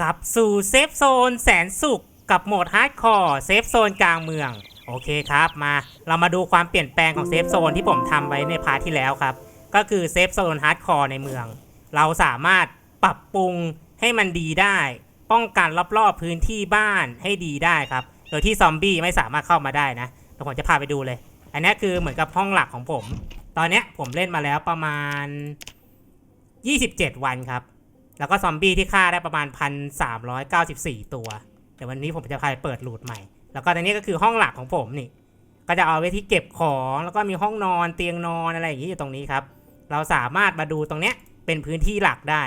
กลับสู่เซฟโซนแสนสุขกับโหมดฮาร์ดคอร์เซฟโซนกลางเมือง โอเคครับมาเรามาดูความเปลี่ยนแปลงของเซฟโซนที่ผมทำไว้ในพาร์ทที่แล้วครับ ก็คือเซฟโซนฮาร์ดคอร์ในเมือง เราสามารถปรับปรุงให้มันดีได้ ป้องกันรอบๆพื้นที่บ้านให้ดีได้ครับ โดยที่ซอมบี้ไม่สามารถเข้ามาได้นะเดี๋ยวผมจะพาไปดูเลย อันนี้คือเหมือนกับห้องหลักของผม ตอนนี้ผมเล่นมาแล้วประมาณ 27 วันครับ แล้วก็ซอมบี้ที่ฆ่าได้ประมาณ 1,394 ตัว แต่วันนี้ผมจะพาไปเปิดรูทใหม่ แล้วก็อันนี้ก็คือห้องหลักของผมนี่ ก็จะเอาไว้ที่เก็บของ แล้วก็มีห้องนอนเตียงนอนอะไรอย่างนี้อยู่ตรงนี้ครับ เราสามารถมาดูตรงเนี้ยเป็นพื้นที่หลักได้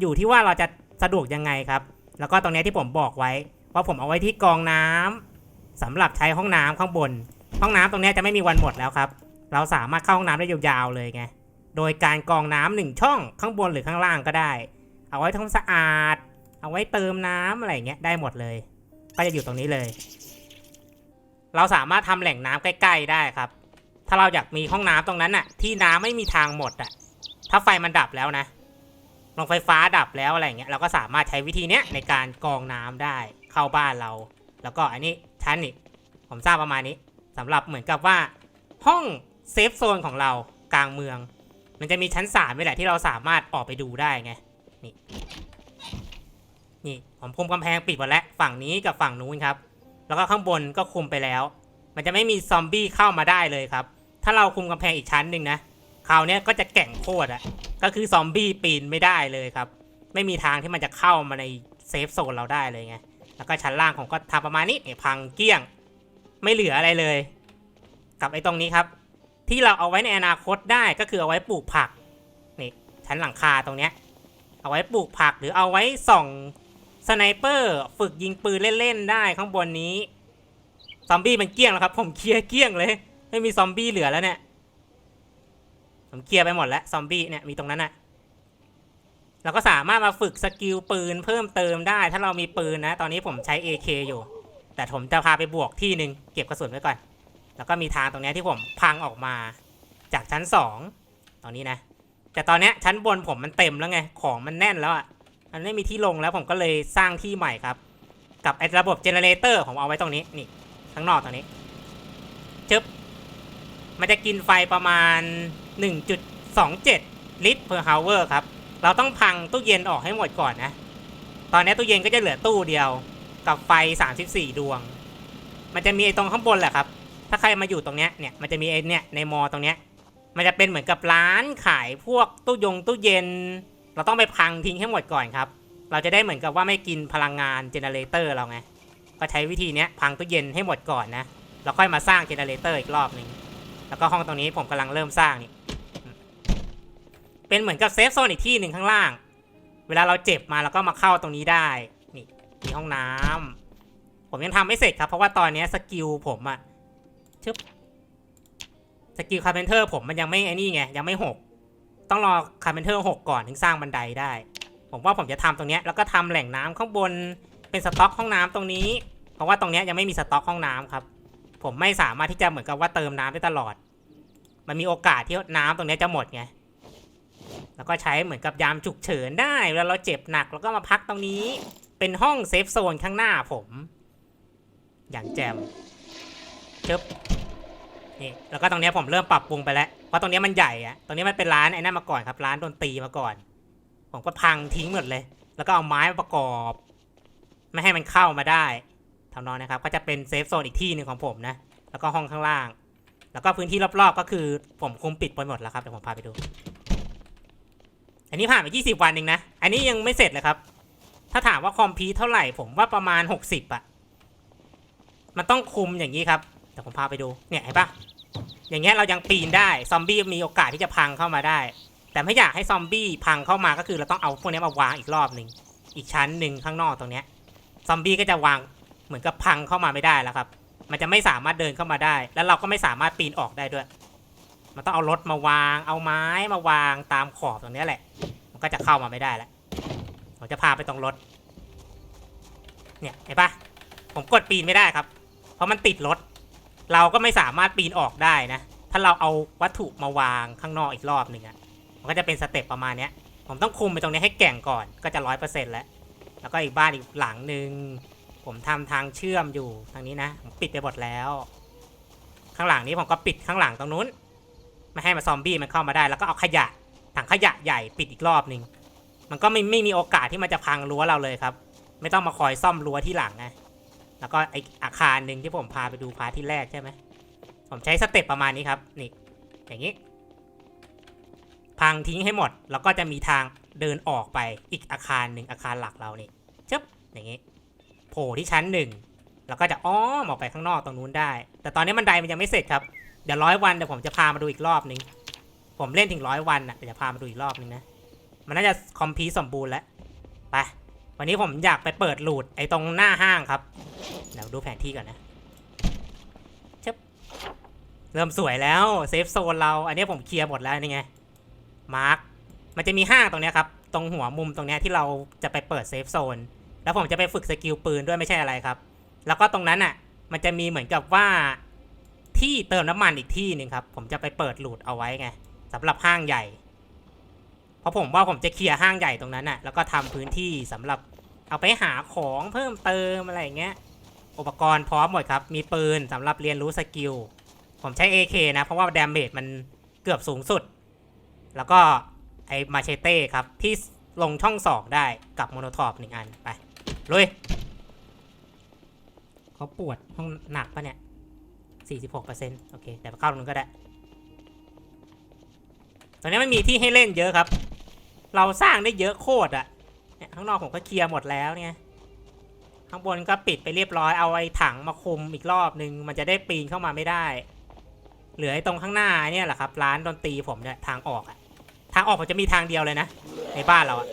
อยู่ที่ว่าเราจะสะดวกยังไงครับ แล้วก็ตรงนี้ที่ผมบอกไว้ว่าผมเอาไว้ที่กองน้ำสำหรับใช้ห้องน้ำข้างบน ห้องน้ำตรงนี้จะไม่มีวันหมดแล้วครับ เราสามารถเข้าห้องน้ำได้ยาวๆเลยไง โดยการกองน้ำหนึ่งช่องข้างบนหรือข้างล่างก็ได้ เอาไว้ทำสะอาด เอาไว้เติมน้ำอะไรเงี้ยได้หมดเลย ก็จะอยู่ตรงนี้เลย เราสามารถทำแหล่งน้ำใกล้ ๆได้ครับ ถ้าเราอยากมีห้องน้ำตรงนั้นน่ะ ที่น้ำไม่มีทางหมดอะ ถ้าไฟมันดับแล้วนะลงไฟฟ้าดับแล้วอะไรเงี้ยเราก็สามารถใช้วิธีเนี้ยในการกองน้ำได้เข้าบ้านเรา แล้วก็อันนี้ชั้นนี่ผมทราบประมาณนี้สำหรับเหมือนกับว่า ห้องเซฟโซนของเรากลางเมือง มันจะมีชั้นสามนี่แหละที่เราสามารถออกไปดูได้ไง นี่ นี่ผมคุมกำแพงปิดหมดแล้ว ฝั่งนี้กับฝั่งนู้นครับ แล้วก็ข้างบนก็คุมไปแล้ว มันจะไม่มีซอมบี้เข้ามาได้เลยครับ ถ้าเราคุมกำแพงอีกชั้นหนึ่งนะคราวนี้ก็จะแก่งโคตรอะก็คือซอมบี้ปีนไม่ได้เลยครับ ไม่มีทางที่มันจะเข้ามาในเซฟโซนเราได้เลยไง แล้วก็ชั้นล่างผมก็ทำประมาณนี้พังเกี้ยง ไม่เหลืออะไรเลย กับไอ้ตรงนี้ครับ ที่เราเอาไว้ในอนาคตได้ก็คือเอาไว้ปลูกผักนี่ชั้นหลังคาตรงเนี้ย เอาไว้ปลูกผักหรือเอาไว้ส่องสไนเปอร์ ฝึกยิงปืนเล่นๆได้ข้างบนนี้ ซอมบี้มันเกลี้ยงแล้วครับ ผมเคลียร์เกลี้ยงเลย ไม่มีซอมบี้เหลือแล้วเนี่ย ผมเคลียร์ไปหมดแล้วซอมบี้เนี่ยมีตรงนั้นน่ะเราก็สามารถมาฝึกสกิลปืนเพิ่มเติมได้ ถ้าเรามีปืนนะ ตอนนี้ผมใช้ AK อยู่ แต่ผมจะพาไปบวกที่หนึ่งเก็บกระสุนไว้ก่อน แล้วก็มีทางตรงนี้ที่ผมพังออกมาจากชั้นสองตอนนี้นะ แต่ตอนเนี้ยชั้นบนผมมันเต็มแล้วไง ของมันแน่นแล้วอะมันไม่มีที่ลงแล้วผมก็เลยสร้างที่ใหม่ครับ กับไอ้ระบบเจเนเรเตอร์ผมเอาไว้ตรงนี้นี่ข้างนอกตรงนี้จึ๊บมันจะกินไฟประมาณ 1.27 ลิตร per hour ครับ เราต้องพังตู้เย็นออกให้หมดก่อนนะ ตอนนี้ตู้เย็นก็จะเหลือตู้เดียวกับไฟ 34 ดวง มันจะมีไอ้ตรงข้างบนแหละครับ ถ้าใครมาอยู่ตรงเนี้ยเนี่ย มันจะมีไอ้เนี่ยในมอตรงเนี้ย มันจะเป็นเหมือนกับร้านขายพวกตู้ยงตู้เย็น เราต้องไปพังทิ้งให้หมดก่อนครับ เราจะได้เหมือนกับว่าไม่กินพลังงานเจเนเรเตอร์เราไง ก็ใช้วิธีนี้พังตู้เย็นให้หมดก่อนนะแล้วค่อยมาสร้างเจเนเรเตอร์อีกรอบหนึ่งแล้วก็ห้องตรงนี้ผมกำลังเริ่มสร้างนี่ เป็นเหมือนกับเซฟโซนอีกที่หนึ่งข้างล่าง เวลาเราเจ็บมาเราก็มาเข้าตรงนี้ได้ นี่มีห้องน้ำผมยังทำไม่เสร็จครับ เพราะว่าตอนนี้สกิลผมอะชึบ สกิลคาร์เพนเทอร์ผมมันยังไม่ไอ้นี่ไงยังไม่หกต้องรอคาร์เพนเทอร์หกก่อนถึงสร้างบันไดได้ ผมว่าผมจะทำตรงเนี้ยแล้วก็ทำแหล่งน้ำข้างบนเป็นสต็อกห้องน้ำตรงนี้ เพราะว่าตรงเนี้ยยังไม่มีสต็อกห้องน้ำครับ ผมไม่สามารถที่จะเหมือนกับว่าเติมน้ำได้ตลอด มันมีโอกาสที่น้ำตรงเนี้ยจะหมดไงแล้วก็ใช้เหมือนกับยามฉุกเฉินได้เวลาเราเจ็บหนักเราก็มาพักตรงนี้เป็นห้องเซฟโซนข้างหน้าผม อย่างแจมชึบ นี่แล้วก็ตรงนี้ผมเริ่มปรับปรุงไปแล้วเพราะตรงนี้มันใหญ่อะตรงนี้มันเป็นร้านไอ้นั่นมาก่อนครับ ร้านดนตรีมาก่อน ผมก็พังทิ้งหมดเลย แล้วก็เอาไม้มาประกอบ ไม่ให้มันเข้ามาได้ทำนองนะครับ ก็จะเป็นเซฟโซนอีกที่หนึ่งของผมนะ แล้วก็ห้องข้างล่าง แล้วก็พื้นที่รอบๆ ก็คือผมคุมปิดไปหมดแล้วครับเดี๋ยวผมพาไปดู อันนี้ผ่านไป 20 วันเองนะ อันนี้ยังไม่เสร็จเลยครับ ถ้าถามว่าคอมพีเท่าไหร่ ผมว่าประมาณ 60อะมันต้องคุมอย่างนี้ครับี๋ยวผมพาไปดูเนี่ยเห็นปะอย่างเงี้ยเรายังปีนได้ซอมบี้มีโอกาสที่จะพังเข้ามาได้ แต่ไม่อยากให้ซอมบี้พังเข้ามาก็คือเราต้องเอาพวกนี้มาวางอีกรอบหนึ่งอีกชั้นหนึ่งข้างนอกตรงเนี้ยซอมบี้ก็จะวางเหมือนกับพังเข้ามาไม่ได้แล้วครับ มันจะไม่สามารถเดินเข้ามาได้ แล้วเราก็ไม่สามารถปีนออกได้ด้วย มันต้องเอารถมาวาง เอาไม้มาวางตามขอบตรงเนี้ยแหละ มันก็จะเข้ามาไม่ได้แล้วผมจะพาไปตรงรถ เนี่ยเห็นปะผมกดปีนไม่ได้ครับ เพราะมันติดรถ เราก็ไม่สามารถปีนออกได้นะ ถ้าเราเอาวัตถุมาวางข้างนอกอีกรอบหนึ่งอะมันก็จะเป็นสเต็ปประมาณเนี้ย ผมต้องคุมไปตรงนี้ให้แก่งก่อน ก็จะร้อยเปอร์เซ็นต์แล้ว แล้วก็อีกบ้านอีกหลังหนึ่ง ผมทำทางเชื่อมอยู่ทางนี้นะ ผมปิดไปหมดแล้ว ข้างหลังนี้ผมก็ปิดข้างหลังตรงนู้น ไม่ให้มาซอมบี้มันเข้ามาได้ แล้วก็เอาขยะถังขยะใหญ่ปิดอีกรอบหนึ่ง มันก็ไม่ไม่มีโอกาสที่มันจะพังรั้วเราเลยครับ ไม่ต้องมาคอยซ่อมรั้วที่หลังนะ แล้วก็ไออาคารหนึ่งที่ผมพาไปดูพาที่แรกใช่ไหมผมใช้สเต็ปประมาณนี้ครับนี่อย่างนี้ พังทิ้งให้หมด แล้วก็จะมีทางเดินออกไปอีกอาคารหนึ่งอาคารหลักเรานี่ชึบอย่างนี้โผล่ที่ชั้นหนึ่งแล้วก็จะอ้อมออกไปข้างนอกตรงนู้นได้ แต่ตอนนี้บันไดมันยังไม่เสร็จครับเดี๋ยวร้อยวันเดี๋ยวผมจะพามาดูอีกรอบนึงผมเล่นถึงร้อยวันนะเดี๋ยวจะพามาดูอีกรอบนึงนะมันน่าจะคอมพลีสมบูรณ์แล้วไป วันนี้ผมอยากไปเปิดลูดไอ้ตรงหน้าห้างครับเดี๋ยวดูแผนที่ก่อนนะชึบเริ่มสวยแล้วเซฟโซนเรา อันนี้ผมเคลียร์หมดแล้วนี่ไง มาร์คมันจะมีห้างตรงนี้ครับ ตรงหัวมุมตรงนี้ที่เราจะไปเปิดเซฟโซน แล้วผมจะไปฝึกสกิลปืนด้วยไม่ใช่อะไรครับ แล้วก็ตรงนั้นอะ มันจะมีเหมือนกับว่าที่เติมน้ำมันอีกที่หนึ่งครับ ผมจะไปเปิดหลูดเอาไว้ไงสำหรับห้างใหญ่ ราะผมว่าผมจะเคลียร์ห้างใหญ่ตรงนั้นน่ะ แล้วก็ทำพื้นที่สำหรับเอาไปหาของเพิ่มเติมอะไรเงี้ย อุปกรณ์พร้อมหมดครับ มีปืนสำหรับเรียนรู้สกิล ผมใช้ AK นะ เพราะว่าดาเมจมันเกือบสูงสุด แล้วก็ไอ้มาเชเต้ครับ ที่ลงช่องสองได้กับโมโนทอปหนึ่งอันไปลุยเขาปวดห้องหนักปะเนี่ย 46%โอเคแต่เข้าตรงนู้นก็ได้ตอนนี้มันมีที่ให้เล่นเยอะครับ เราสร้างได้เยอะโคตรอะเนี่ยข้างนอกผมก็เคลียร์หมดแล้วเนี่ยข้างบนก็ปิดไปเรียบร้อยเอาไอ้ถังมาคุมอีกรอบนึง มันจะได้ปีนเข้ามาไม่ได้ เหลือไอ้ตรงข้างหน้าเนี่ยแหละครับ ร้านดนตรีผมเนี่ยทางออกอะทางออกผมจะมีทางเดียวเลยนะ ในบ้านเราอะ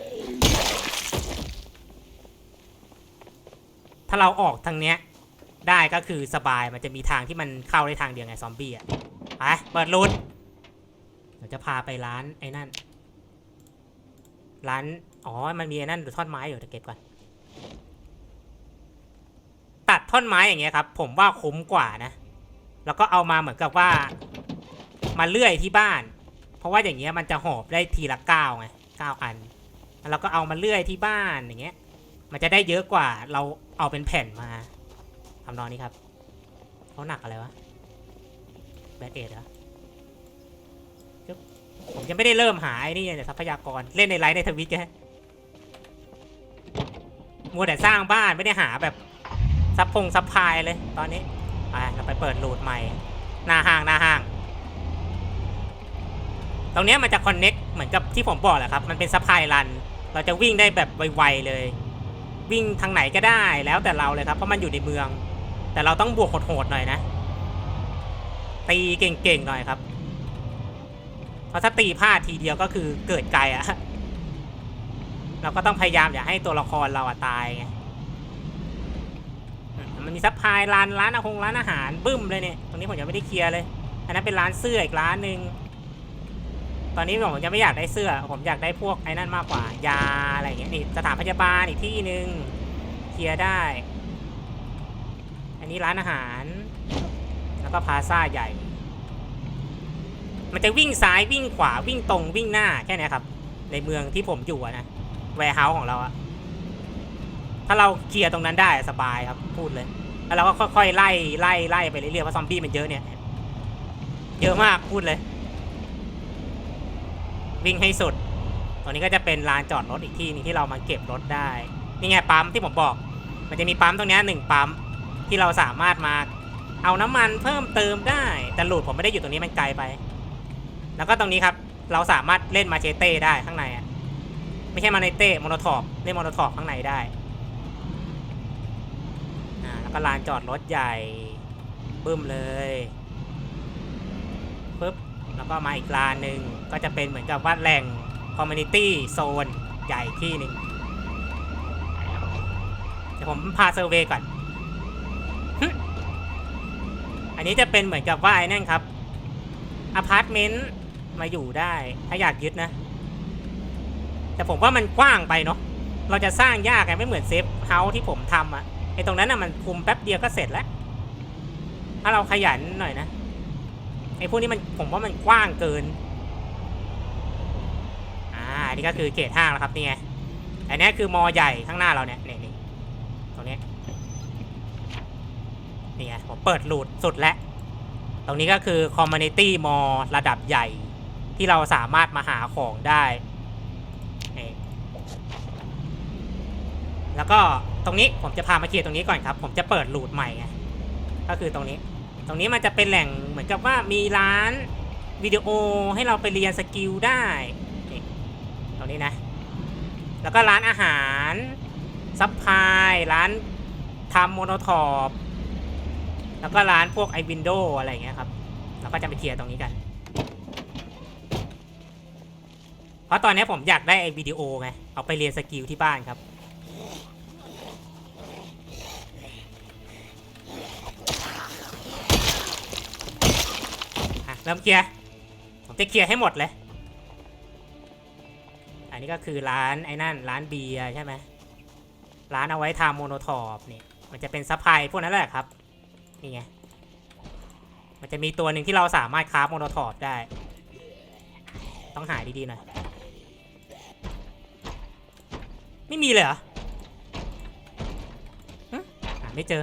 ถ้าเราออกทางเนี้ยได้ก็คือสบายมันจะมีทางที่มันเข้าได้ทางเดียวไงซอมบี้อะไปเปิดรูทเดี๋ยวจะพาไปร้านไอ้นั่น ร้าน อ๋อ มันมีนั่นหรือท่อนไม้อยู่เดี๋ยวเก็บก่อน ตัดท่อนไม้อย่างเงี้ยครับ ผมว่าคุ้มกว่านะ แล้วก็เอามาเหมือนกับว่า มาเลื่อยที่บ้าน เพราะว่าอย่างเงี้ยมันจะหอบได้ทีละเก้าไงเก้าอัน แล้วก็เอามาเลื่อยที่บ้านอย่างเงี้ย มันจะได้เยอะกว่า เราเอาเป็นแผ่นมาทำนองนี้ครับเขาหนักอะไรวะแบดเอดเหรอ ผมยังไม่ได้เริ่มหาไอ้นี่เนี่ยทรัพยากรเล่นในไลฟ์ในทวิตแกมัวแต่สร้างบ้านไม่ได้หาแบบซับพงซับพลายเลยตอนนี้ไปเราไปเปิดรูทใหม่ หน้าห้างหน้าห้าง ตรงนี้มันจะคอนเน็กเหมือนกับที่ผมบอกแหละครับ มันเป็นซัพพายรัน เราจะวิ่งได้แบบไวๆเลย วิ่งทางไหนก็ได้แล้วแต่เราเลยครับ เพราะมันอยู่ในเมือง แต่เราต้องบวกโหดๆหน่อยนะ ตีเก่งๆหน่อยครับ ราะถ้าตีพลาดทีเดียวก็คือเกิดไกลอะเราก็ต้องพยายามอย่าให้ตัวละครเราอะตายไงมันมีซัพพลายร้านร้านอาหงร้านอาหารบึ้มเลยเนี่ยตรงนี้ผมยังไม่ได้เคลียร์เลย อันนั้นเป็นร้านเสื้ออีกร้านหนึ่งตอนนี้ผมยังไม่อยากได้เสื้อ ผมอยากได้พวกไอ้นั่นมากกว่ายาอะไรอย่างเงี้ยนี่สถานพยาบาลอีกที่หนึ่งเคลียร์ได้ อันนี้ร้านอาหาร แล้วก็พาซ่าใหญ่ มันจะวิ่งซ้ายวิ่งขวาวิ่งตรงวิ่งหน้าแค่นี้ครับ ในเมืองที่ผมอยู่นะแวร์เฮาส์ของเราอะถ้าเราเคลียร์ตรงนั้นได้สบายครับพูดเลย แล้วเราก็ค่อยๆไล่ไล่ไล่ไปเรื่อยๆเพราะซอมบี้มันเยอะเนี่ย เยอะมากพูดเลย วิ่งให้สุด ตรงนี้ก็จะเป็นลานจอดรถอีกที่นึงที่เรามาเก็บรถได้ นี่ไงปั๊มที่ผมบอก มันจะมีปั๊มตรงนี้หนึ่งปั๊มที่เราสามารถมาเอาน้ำมันเพิ่มเติมได้ แต่หลุดผมไม่ได้อยู่ตรงนี้มันไกลไป แล้วก็ตรงนี้ครับ เราสามารถเล่นมาเชเต้ได้ข้างในอะไม่ใช่มาในเต้โมโนทอปเล่นโมโนทอปข้างในได้อ่าแล้วก็ลานจอดรถใหญ่บึ้มเลยปึ๊บแล้วก็มาอีกลานหนึ่งก็จะเป็นเหมือนกับว่าแหล่งคอมมูนิตี้โซนใหญ่ที่หนึ่งเดี๋ยวผมพาเซอร์เวก่อน อันนี้จะเป็นเหมือนกับว่าไอ้นั่นครับอพาร์ตเมนต์ มาอยู่ได้ ถ้าอยากยึดนะ แต่ผมว่ามันกว้างไปเนาะเราจะสร้างยากไงไม่เหมือนเซฟเฮาส์ที่ผมทำอะไอ้ตรงนั้นอะมันคุมแป๊บเดียวก็เสร็จแล้ว ถ้าเราขยันหน่อยนะไอ้พวกนี้มันผมว่ามันกว้างเกิน อ่า นี่ก็คือเขตห้างแล้วครับนี่ไง อันนี้คือมอใหญ่ข้างหน้าเราเนี่ยนี่นี่ตรงนี้ นี่ไงผมเปิดหลุดสุดแล้ว ตรงนี้ก็คือคอมมูนิตี้มอระดับใหญ่ ที่เราสามารถมาหาของได้แล้วก็ตรงนี้ผมจะพามาเคลียร์ตรงนี้ก่อนครับ ผมจะเปิดหลูดใหม่ไงก็คือตรงนี้ ตรงนี้มันจะเป็นแหล่งเหมือนกับว่ามีร้านวิดีโอให้เราไปเรียนสกิลได้ตรงนี้นะ แล้วก็ร้านอาหารซัพพลายร้านทำโมโนทอปแล้วก็ร้านพวกไอวินโดอะไรอย่างเงี้ยครับ เราก็จะไปเคลียร์ตรงนี้กัน เพราะตอนนี้ผมอยากได้ไอวิดีโอไง เอาไปเรียนสกิลที่บ้านครับ อะ เริ่มเคลียร์ ผมจะเคลียร์ให้หมดเลย อันนี้ก็คือร้านไอ้นั่น ร้านเบียร์ใช่ไหม ร้านเอาไว้ทำโมโนทอปนี่มันจะเป็นซัพพลายพวกนั้นแหละครับ นี่ไง มันจะมีตัวหนึ่งที่เราสามารถคราฟโมโนทอปได้ ต้องหาดีๆหน่อย ไม่มีเลยเหรอหึหาไม่เจอ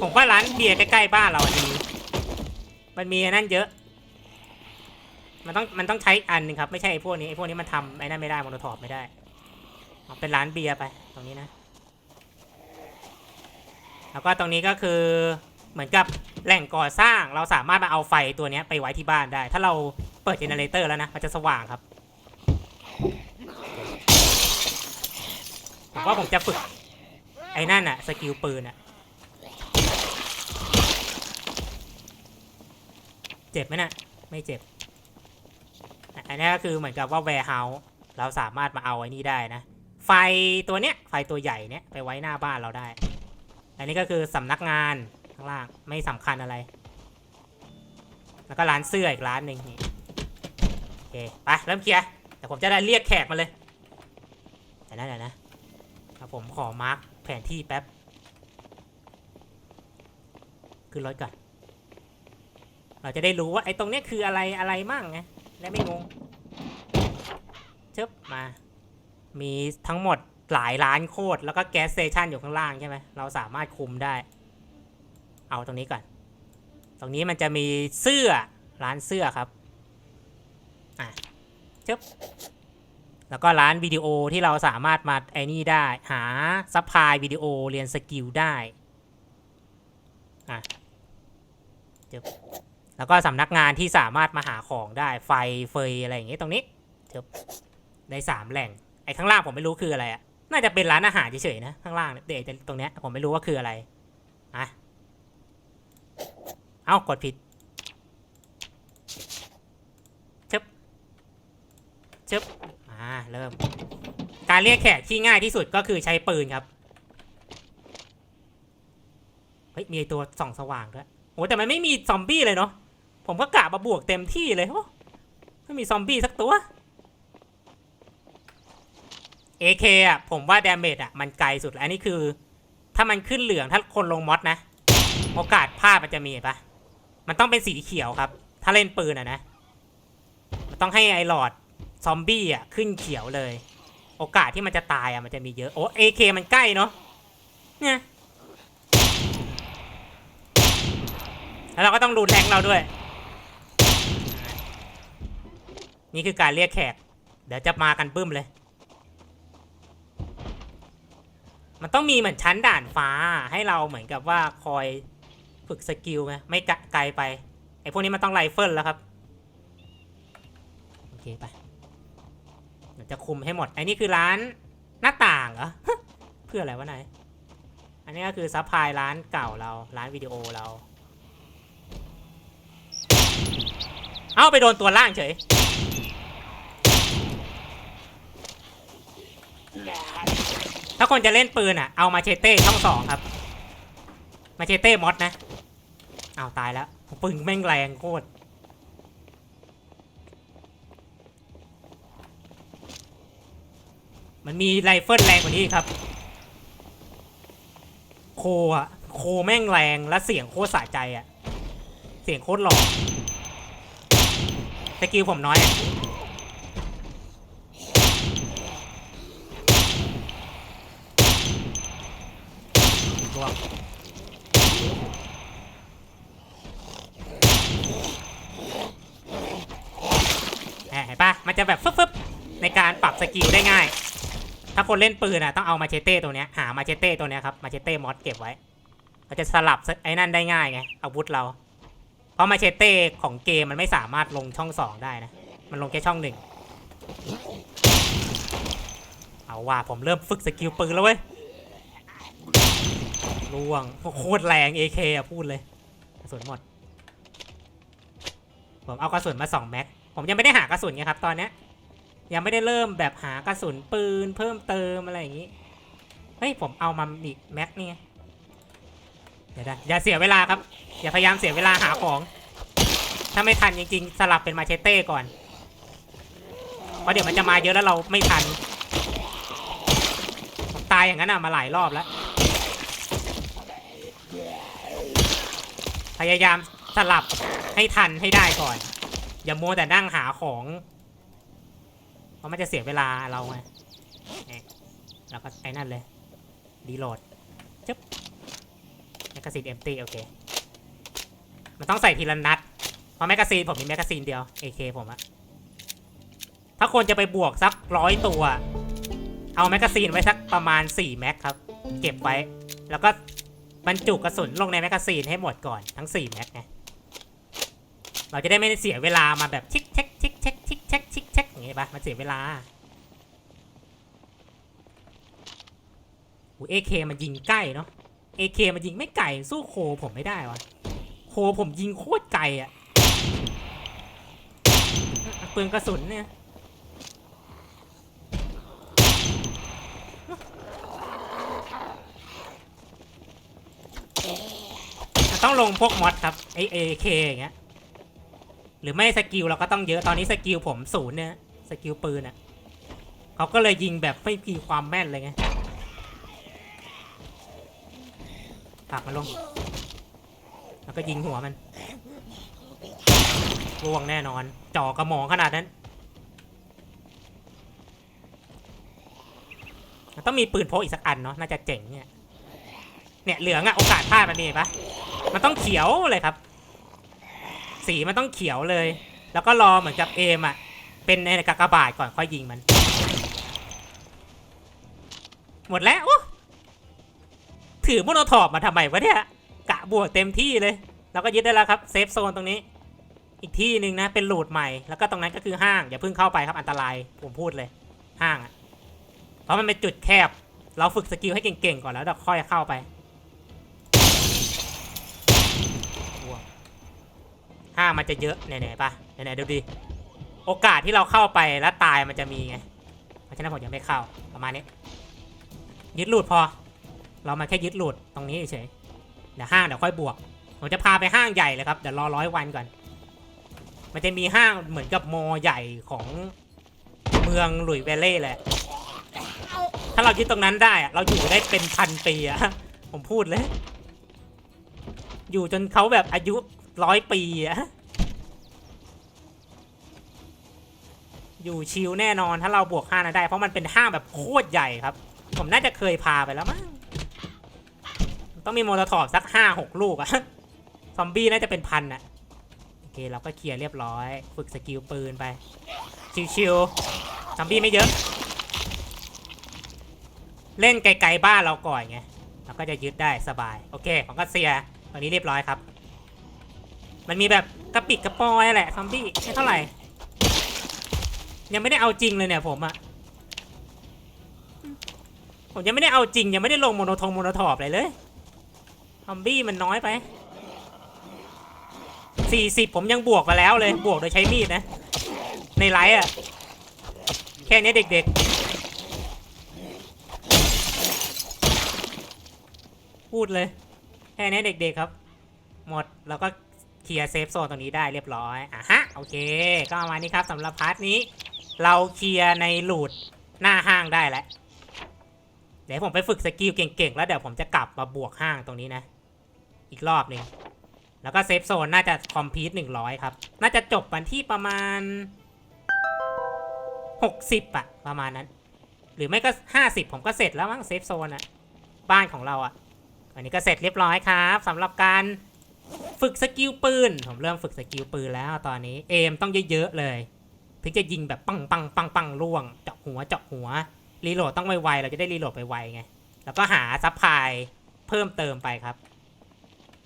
ผมว่าร้านเบียร์ใกล้ๆบ้านเราอะดี มันมีอันนั่นเยอะ มันต้องมันต้องใช้อันหนึ่งครับ ไม่ใช่ไอ้พวกนี้ไอ้พวกนี้มันทำไอ้นั่นไม่ได้โมโนทอปไม่ได้เป็นร้านเบียร์ไปตรงนี้นะ แล้วก็ตรงนี้ก็คือเหมือนกับแหล่งก่อสร้างเราสามารถมาเอาไฟตัวนี้ไปไว้ที่บ้านได้ ถ้าเราเปิดเจเนเรเตอร์แล้วนะ มันจะสว่างครับ ผมว่าผมจะฝึก ไอ้นั่นอะสกิลปืนอะเจ็บไหมนะ่ะไม่เจ็บ อันนี้ก็คือเหมือนกับว่า warehouse เราสามารถมาเอาไอ้นี่ได้นะ ไฟตัวเนี้ย ไฟตัวใหญ่เนี้ยไปไว้หน้าบ้านเราได้ อันนี้ก็คือสำนักงานข้างล่างไม่สำคัญอะไร แล้วก็ร้านเสื้ออีกร้านหนึ่งนี่โอเค ไปเริ่มเคลียร์แต่ผมจะได้เรียกแขกมาเลยแต่นั่นแหละนะ ครับผมขอมาร์กแผนที่แป๊บ ขึ้นรถก่อน เราจะได้รู้ว่าไอ้ตรงเนี้ยคืออะไรอะไรมั่งไงและไม่งงเชิบมา มีทั้งหมดหลายล้านโคตรแล้วก็แก๊สเตชันอยู่ข้างล่างใช่ไหมเราสามารถคุมได้ เอาตรงนี้ก่อน ตรงนี้มันจะมีเสื้อร้านเสื้อครับ อะเชิบ แล้วก็ร้านวิดีโอที่เราสามารถมาไอ้นี่ได้ หาซัพพลายวิดีโอเรียนสกิลได้อะชิบแล้วก็สำนักงานที่สามารถมาหาของได้ไฟเฟยอะไรอย่างเงี้ยตรงนี้เชิบได้สามแหล่ง ไอ้ข้างล่างผมไม่รู้คืออะไรอะน่าจะเป็นร้านอาหารเฉยๆนะข้างล่างเนี่ยเด็กตรงเนี้ยผมไม่รู้ว่าคืออะไรอะเอ้ากดผิดชึบชึบ อ่าเริ่ม การเรียกแขกที่ง่ายที่สุดก็คือใช้ปืนครับเฮ้ยมีตัวส่องสว่างด้วยโอ้แต่มันไม่มีซอมบี้เลยเนาะผมก็กะมาบวกเต็มที่เลยโอ้ไม่มีซอมบี้สักตัว AK อะผมว่าดาเมจอะมันไกลสุดแล้วอันนี้คือ ถ้ามันขึ้นเหลืองถ้าคนลงมอดนะ โอกาสพลาดมันจะมีปะมันต้องเป็นสีเขียวครับ ถ้าเล่นปืนอะนะ มันต้องให้ไอหลอด ซอมบี้อะขึ้นเขียวเลย โอกาสที่มันจะตายอะมันจะมีเยอะ โอ้ AK มันใกล้เนาะเนี่ยแล้วเราก็ต้องดูแรงเราด้วย นี่คือการเรียกแขก เดี๋ยวจะมากันปึ้มเลย มันต้องมีเหมือนชั้นด่านฟ้าให้เราเหมือนกับว่าคอยฝึกสกิลไงไม่ไกลไป ไอ้พวกนี้มันต้องไรเฟิลแล้วครับ โอเคไป จะคุมให้หมดไอ้นี่คือร้านหน้าต่างเหรอ เพื่ออะไรวะนาย อันนี้ก็คือซัพพลายร้านเก่าเราร้านวิดีโอเรา เอาไปโดนตัวล่างเฉย ถ้าคนจะเล่นปืนอะ เอามาเชเต้ช่องสองครับ มาเชเต้มอดนะ เอาตายแล้ว ปืนแม่งแรงโคตร มันมีไรเฟิลแรงกว่านี้ครับ โคอะโคแม่งแรงและเสียงโคตรสะใจอะเสียงโคตรหล่อสกิลผมน้อยร่วงเห็นปะมันจะแบบฟึบๆในการปรับสกิลได้ง่าย ถ้าคนเล่นปืนอะต้องเอามาเชเต้ตัวเนี้ยหามาเชเต้ตัวเนี้ยครับมาเชเต้มอสเก็บไว้เราจะสลับไอ้นั่นได้ง่ายไงอาวุธเรา เพราะมาเชเต้ของเกมมันไม่สามารถลงช่องสองได้นะ มันลงแค่ช่องหนึ่งเอาว่าผมเริ่มฝึกสกิลปืนแล้วเว้ยล่วงโคตรแรง AK อะพูดเลยกระสุนหมด ผมเอากระสุนมาสองแม็กผมยังไม่ได้หากระสุนไงครับตอนเนี้ย ยังไม่ได้เริ่มแบบหากระสุนปืนเพิ่มเติมอะไรอย่างงี้ เฮ้ย ผมเอามาอีกแม็กนี่ไงเดี๋ยวนะอย่าเสียเวลาครับ อย่าพยายามเสียเวลาหาของ ถ้าไม่ทันจริง ๆ สลับเป็นมาเชเต้ก่อน เพราะเดี๋ยวมันจะมาเยอะแล้วเราไม่ทัน ผมตายอย่างนั้นอะมาหลายรอบแล้ว พยายามสลับให้ทันให้ได้ก่อน อย่ามัวแต่นั่งหาของ เพราะมันจะเสียเวลาเราไงเนี่ยแล้วก็ไอ้นั่นเลยดีโหลดจึ๊บแมกกาซีนเอมตี้โอเค มันต้องใส่ทีละนัด เพราะแมกกาซีนผมมีแมกกาซีนเดียว AK ผมอะถ้าคนจะไปบวกสักร้อยตัว เอาแมกกาซีนไว้สักประมาณ 4 แม็กครับ เก็บไว้ แล้วก็บรรจุกระสุนลงในแมกกาซีนให้หมดก่อนทั้ง 4 แม็กไงเราจะได้ไม่เสียเวลามาแบบชิกเช็คชิกเช็คชิก ช็คชิกเช็คอย่างงี้ปะมันเสียเวลาอ้เอเคมันยิงใกล้เนาะเอเคมันยิงไม่ไกลสู้โคผมไม่ได้วะโคผมยิงโคตรไกลอะเปลืองกระสุนเนี่ยต้องลงพวกมอดครับไอเอเคอย่างเงี้ย หรือไม่สกิลเราก็ต้องเยอะตอนนี้สกิลผมศูนย์เนี่ยสกิลปืนอะเขาก็เลยยิงแบบไม่มีความแม่นเลยไงผลักมันลง แล้วก็ยิงหัวมันร่วงแน่นอนจ่อกระหมองขนาดนั้น ต้องมีปืนพกอีกสักอันเนาะน่าจะเจ๋งเนี่ยเนี่ยเหลืองอะโอกาสพลาดมันนี่ปะมันต้องเขียวเลยครับ สีมันต้องเขียวเลย แล้วก็รอเหมือนกับเอมอะ เป็นในกากบาทก่อนค่อยยิงมัน หมดแล้ว ถือโมโนทอปมาทำไมวะเนี่ย กะบวกเต็มที่เลย แล้วก็ยึดได้แล้วครับ เซฟโซนตรงนี้ อีกที่หนึ่งนะ เป็นหลดใหม่ แล้วก็ตรงนั้นก็คือห้าง อย่าเพิ่งเข้าไปครับอันตราย ผมพูดเลย ห้างอะเพราะมันเป็นจุดแคบ เราฝึกสกิลให้เก่งๆก่อนแล้วเดี๋ยวค่อยเข้าไป ห้ามันจะเยอะไหนๆปะไหนๆดูดิโอกาสที่เราเข้าไปแล้วตายมันจะมีไงเพราะฉะนั้นผมยังไม่เข้าประมาณนี้ ยึดหลุดพอ เรามาแค่ยึดหลุดตรงนี้เฉยเดี๋ยวห้างเดี๋ยวค่อยบวก ผมจะพาไปห้างใหญ่เลยครับเดี๋ยวรอร้อยวันก่อน มันจะมีห้างเหมือนกับมอใหญ่ของเมืองหลุยเวลเล่เลย ถ้าเรายึดตรงนั้นได้เราอยู่ได้เป็นพันปีอะผมพูดเลย อยู่จนเขาแบบอายุ ร้อยปีอะอยู่ชิลแน่นอนถ้าเราบวกห้านะได้ เพราะมันเป็นห้างแบบโคตรใหญ่ครับ ผมน่าจะเคยพาไปแล้วมั้งต้องมีโมโลทอฟสักห้าหกลูกอะซอมบี้น่าจะเป็นพันอะโอเคเราก็เคลียร์เรียบร้อย ฝึกสกิลปืนไป ชิวๆซอมบี้ไม่เยอะ เล่นไกลๆบ้านเราก่อนไงเราก็จะยึดได้สบาย โอเคผมก็เสียตอนนี้เรียบร้อยครับ มันมีแบบกระปิดกระปอยแหละซอมบี้ไม่เท่าไหร่ ยังไม่ได้เอาจริงเลยเนี่ยผมอะผมยังไม่ได้เอาจริงยังไม่ได้ลงโมโนทงโมโนทอปเลยเลยซอมบี้มันน้อยไปสี่สิบผมยังบวกมาแล้วเลยบวกโดยใช้มีดนะ ในไลฟ์อะแค่นี้เด็กๆ พูดเลย แค่นี้เด็กๆครับ หมดแล้วก็ ลียร์เซฟโซนตรงนี้ได้เรียบร้อยอะฮะโอเค ก็ประมาณนี้ครับสำหรับพาร์ทนี้ เราเคลียร์ในหลูดหน้าห้างได้แล้วเดี๋ยวผมไปฝึกสกิลเก่งๆ แล้วเดี๋ยวผมจะกลับมาบวกห้างตรงนี้นะ อีกรอบหนึ่งแล้วก็เซฟโซนน่าจะคอมพีทหนึ่งร้อยครับ น่าจะจบวันที่ประมาณหกสิบอะประมาณนั้น หรือไม่ก็ห้าสิบผมก็เสร็จแล้วมั้งเซฟโซนอะบ้านของเราอะอันนี้ก็เสร็จเรียบร้อยครับสำหรับการ ฝึกสกิลปืน ผมเริ่มฝึกสกิลปืนแล้วตอนนี้ เอมต้องเยอะๆเลย ถึงจะยิงแบบปังปังปังปังล่วง เจาะหัวเจาะหัว รีโหลดต้องไวๆ เราจะได้รีโหลดไปไวไง แล้วก็หาซัพพลายเพิ่มเติมไปครับ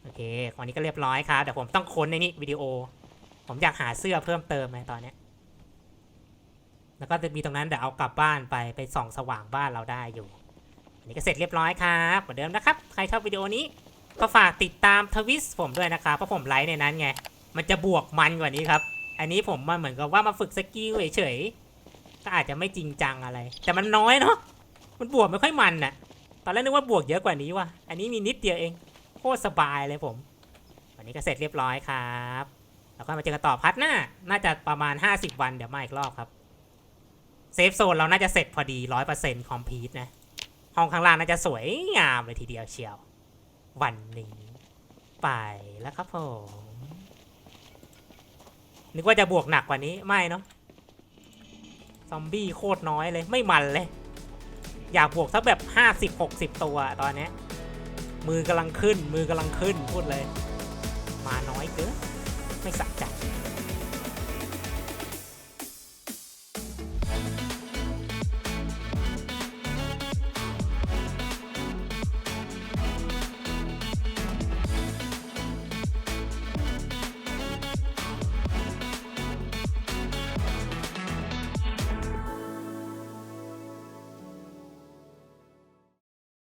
โอเควันนี้ก็เรียบร้อยครับ เดี๋ยวผมต้องค้นในนี้วิดีโอ ผมอยากหาเสื้อเพิ่มเติมในตอนนี้ แล้วก็จะมีตรงนั้นเดี๋ยวเอากลับบ้านไปไปส่องสว่างบ้านเราได้อยู่ อันนี้ก็เสร็จเรียบร้อยครับ เหมือนเดิมนะครับ ใครชอบวิดีโอนี้ ก็ฝากติดตามทวิสผมด้วยนะครับเพราะผมไลฟ์ในนั้นไง มันจะบวกมันกว่านี้ครับ อันนี้ผมมาเหมือนกับว่ามาฝึกสกิลเฉยๆก็อาจจะไม่จริงจังอะไร แต่มันน้อยเนาะมันบวกไม่ค่อยมันน่ะ ตอนแรกนึกว่าบวกเยอะกว่านี้ว่ะอันนี้มีนิดเดียวเองโคตรสบายเลยผม วันนี้ก็เสร็จเรียบร้อยครับแล้วก็มาเจอกันต่อพัดหน้า น่าจะประมาณ 50 วันเดี๋ยวมาอีกรอบครับเซฟโซนเราน่าจะเสร็จพอดี100%คอมพีทนะ ห้องข้างล่างน่าจะสวยงามเลยทีเดียวเชียว วันนี้ ไปแล้วครับผม นึกว่าจะบวกหนักกว่านี้ไม่เนาะซอมบี้โคตรน้อยเลยไม่มันเลย อยากบวกสักแบบ 50 60 ตัวตอนนี้มือกำลังขึ้นมือกำลังขึ้นพูดเลย มาน้อยเกินไม่สะใจ